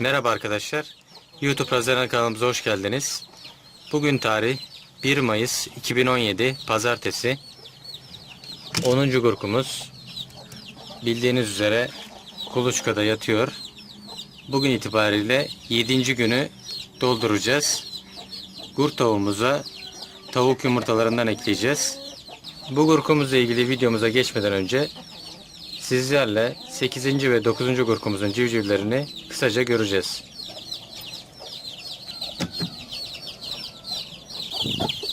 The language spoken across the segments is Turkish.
Merhaba arkadaşlar. YouTube Haziran kanalımıza hoş geldiniz. Bugün tarih 1 Mayıs 2017 Pazartesi. 10. gurkumuz bildiğiniz üzere kuluçkada yatıyor. Bugün itibariyle 7. günü dolduracağız. Gurt tavuğumuza tavuk yumurtalarından ekleyeceğiz. Bu gurkumuzla ilgili videomuza geçmeden önce sizlerle 8. ve 9. gurkumuzun civcivlerini kısaca göreceğiz.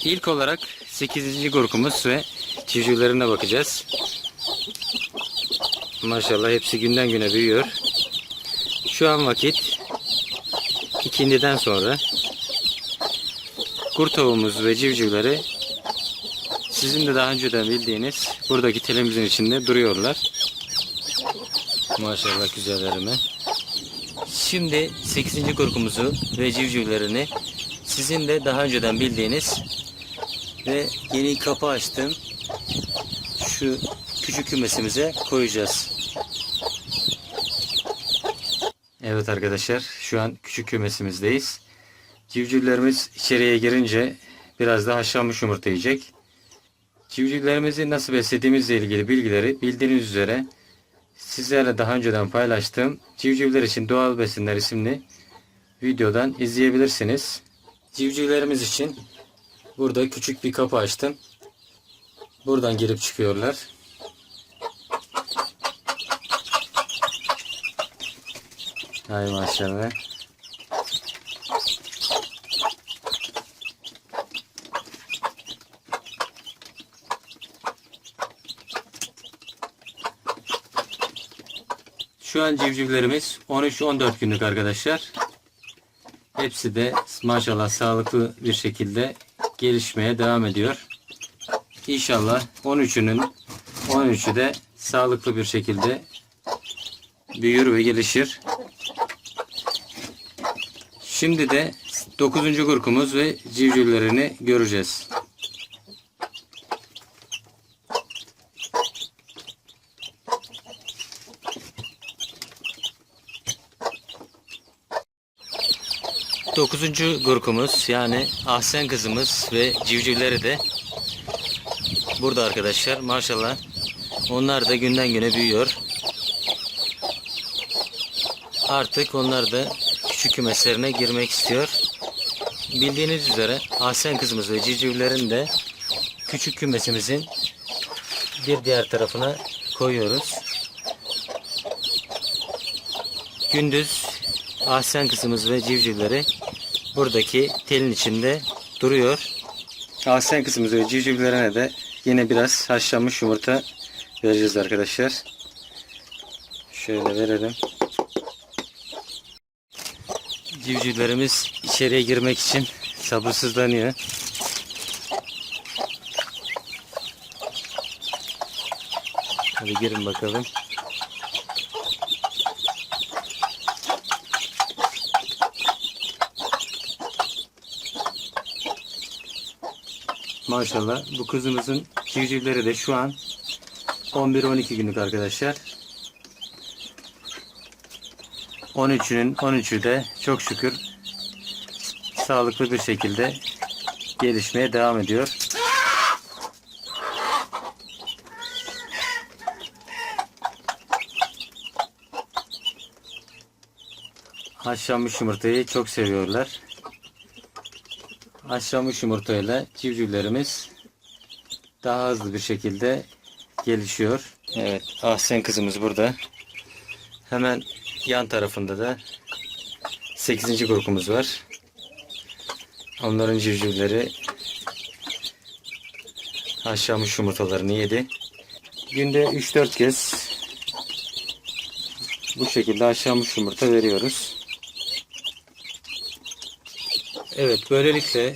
İlk olarak 8. gurkumuz ve civcivlerine bakacağız. Maşallah hepsi günden güne büyüyor. Şu an vakit ikindiden sonra kurt tavuğumuz ve civcivleri sizin de daha önceden bildiğiniz buradaki telimizin içinde duruyorlar. Maşallah güzellerime. Şimdi 8. kurkumuzu ve civcivlerini sizin de daha önceden bildiğiniz ve yeni kapı açtım şu küçük kümesimize koyacağız. Evet arkadaşlar şu an küçük kümesimizdeyiz. Civcivlerimiz içeriye girince biraz da haşlanmış yumurta yiyecek. Civcivlerimizi nasıl beslediğimizle ilgili bilgileri bildiğiniz üzere sizlerle daha önceden paylaştığım Civcivler için Doğal Besinler isimli videodan izleyebilirsiniz. Civcivlerimiz için burada küçük bir kapı açtım. Buradan girip çıkıyorlar. Hay maşallah. Şu an civcivlerimiz 13-14 günlük arkadaşlar. Hepsi de maşallah sağlıklı bir şekilde gelişmeye devam ediyor. İnşallah 13'ünün 13'ü de sağlıklı bir şekilde büyür ve gelişir. Şimdi de 9. gurkumuz ve civcivlerini göreceğiz. Dokuzuncu gurkumuz yani Ahsen kızımız ve civcivleri de burada arkadaşlar. Maşallah onlar da günden güne büyüyor. Artık onlar da küçük kümeslerine girmek istiyor. Bildiğiniz üzere Ahsen kızımız ve civcivlerin de küçük kümesimizin bir diğer tarafına koyuyoruz. Gündüz Ahsen kızımız ve civcivleri buradaki telin içinde duruyor. Ahsen kızımız ve civcivlerine de yine biraz haşlanmış yumurta vereceğiz arkadaşlar. Şöyle verelim. Civcivlerimiz içeriye girmek için sabırsızlanıyor. Hadi girin bakalım. Maşallah bu kızımızın civcivleri de şu an 11-12 günlük arkadaşlar. 13'ünün 13'ü de çok şükür sağlıklı bir şekilde gelişmeye devam ediyor. Haşlanmış yumurtayı çok seviyorlar. Haşlanmış yumurtayla civcivlerimiz daha hızlı bir şekilde gelişiyor. Evet, Ahsen kızımız burada. Hemen yan tarafında da 8. grukumuz var. Onların civcivleri haşlanmış yumurtalarını yedi. Günde 3-4 kez bu şekilde haşlanmış yumurta veriyoruz. Evet böylelikle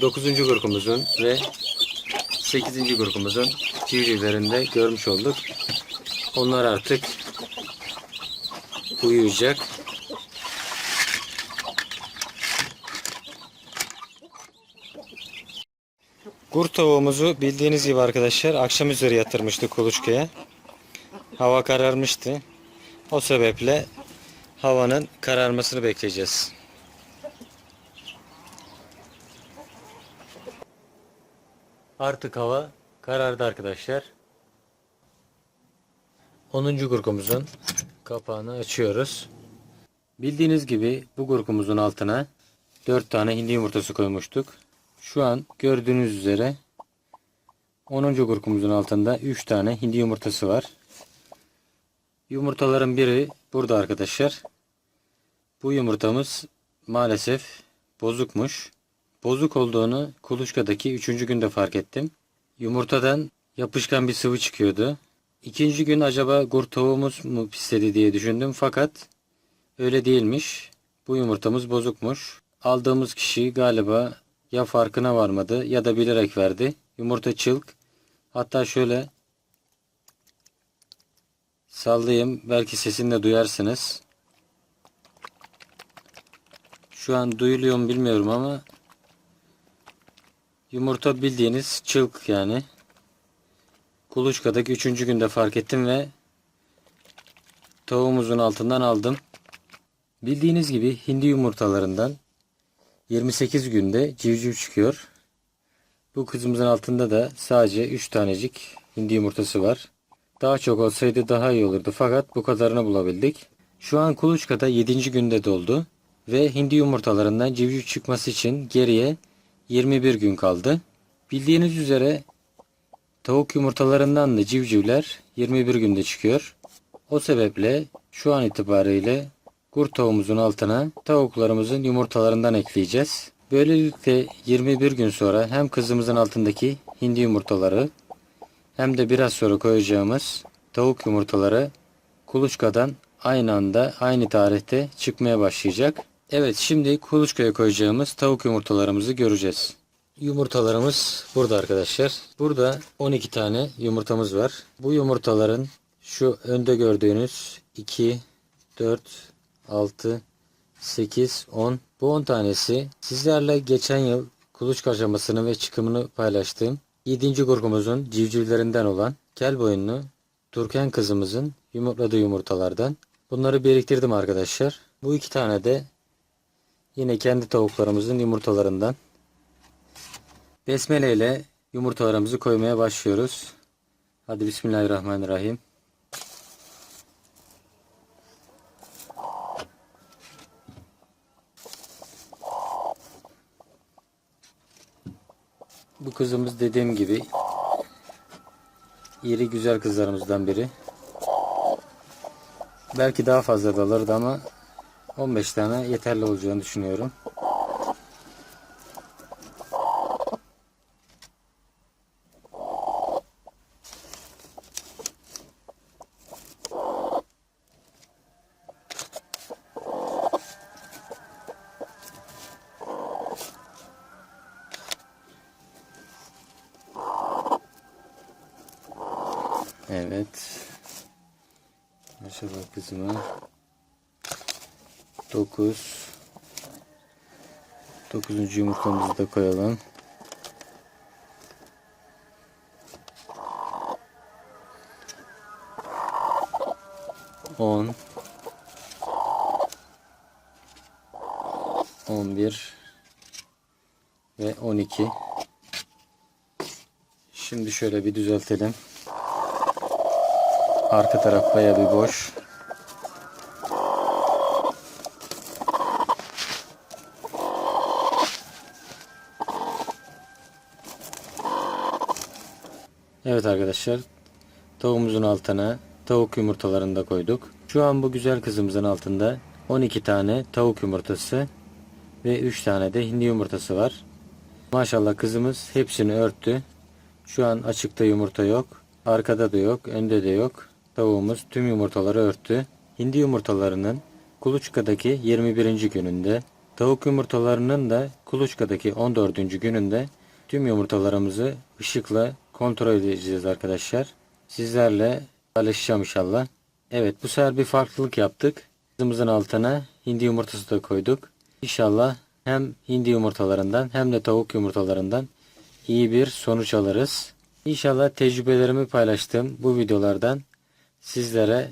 9. grukumuzun ve 8. grukumuzun civcivlerini de görmüş olduk. Onlar artık uyuyacak. Kurt tavuğumuzu bildiğiniz gibi arkadaşlar akşam üzeri yatırmıştık kuluçkaya. Hava kararmıştı. O sebeple havanın kararmasını bekleyeceğiz. Artık hava karardı arkadaşlar. 10. gurkumuzun kapağını açıyoruz. Bildiğiniz gibi bu gurkumuzun altına 4 tane hindi yumurtası koymuştuk. Şu an gördüğünüz üzere 10. gurkumuzun altında 3 tane hindi yumurtası var. Yumurtaların biri burada arkadaşlar. Bu yumurtamız maalesef bozukmuş. Bozuk olduğunu kuluçkadaki 3. günde fark ettim. Yumurtadan yapışkan bir sıvı çıkıyordu. İkinci gün acaba kurt tavuğumuz mu pisledi diye düşündüm fakat öyle değilmiş. Bu yumurtamız bozukmuş. Aldığımız kişi galiba ya farkına varmadı ya da bilerek verdi. Yumurta çılk. Hatta şöyle sallayayım. Belki sesini de duyarsınız. Şu an duyuluyor mu bilmiyorum ama yumurta bildiğiniz çılk yani. Kuluçkadaki üçüncü günde fark ettim ve tavuğumuzun altından aldım. Bildiğiniz gibi hindi yumurtalarından 28 günde civciv çıkıyor. Bu kızımızın altında da sadece 3 tanecik hindi yumurtası var. Daha çok olsaydı daha iyi olurdu fakat bu kadarını bulabildik. Şu an kuluçkada 7. günde doldu ve hindi yumurtalarından civciv çıkması için geriye 21 gün kaldı. Bildiğiniz üzere tavuk yumurtalarından da civcivler 21 günde çıkıyor. O sebeple şu an itibariyle kurt tavuğumuzun altına tavuklarımızın yumurtalarından ekleyeceğiz. Böylelikle 21 gün sonra hem kızımızın altındaki hindi yumurtaları hem de biraz sonra koyacağımız tavuk yumurtaları kuluçkadan aynı anda aynı tarihte çıkmaya başlayacak. Evet şimdi kuluçkaya koyacağımız tavuk yumurtalarımızı göreceğiz. Yumurtalarımız burada arkadaşlar. Burada 12 tane yumurtamız var. Bu yumurtaların şu önde gördüğünüz 2, 4, 6, 8, 10. Bu 10 tanesi sizlerle geçen yıl kuluçka aşamasını ve çıkımını paylaştığım 7. grubumuzun civcivlerinden olan kel boyunlu Turken kızımızın yumurtladığı yumurtalardan. Bunları biriktirdim arkadaşlar. Bu iki tane de yine kendi tavuklarımızın yumurtalarından. Besmele ile yumurtalarımızı koymaya başlıyoruz. Hadi Bismillahirrahmanirrahim. Bu kızımız dediğim gibi iri güzel kızlarımızdan biri. Belki daha fazla da ama 15 tane yeterli olacağını düşünüyorum. Evet. Maşallah kızıma. 9 9. yumurtamızı da koyalım. On on bir ve on iki. Şimdi şöyle bir düzeltelim. Arka taraf baya bir boş. Evet arkadaşlar. Tavuğumuzun altına tavuk yumurtalarını da koyduk. Şu an bu güzel kızımızın altında 12 tane tavuk yumurtası ve 3 tane de hindi yumurtası var. Maşallah kızımız hepsini örttü. Şu an açıkta yumurta yok. Arkada da yok, önde de yok. Tavuğumuz tüm yumurtaları örttü. Hindi yumurtalarının kuluçkadaki 21. gününde, tavuk yumurtalarının da kuluçkadaki 14. gününde tüm yumurtalarımızı ışıkla kontrol edeceğiz arkadaşlar. Sizlerle paylaşacağım inşallah. Evet bu sefer bir farklılık yaptık. Kızımızın altına hindi yumurtası da koyduk. İnşallah hem hindi yumurtalarından hem de tavuk yumurtalarından iyi bir sonuç alırız. İnşallah tecrübelerimi paylaştığım bu videolardan sizlere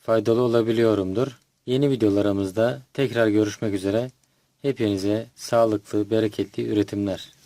faydalı olabiliyorumdur. Yeni videolarımızda tekrar görüşmek üzere. Hepinize sağlıklı, bereketli üretimler.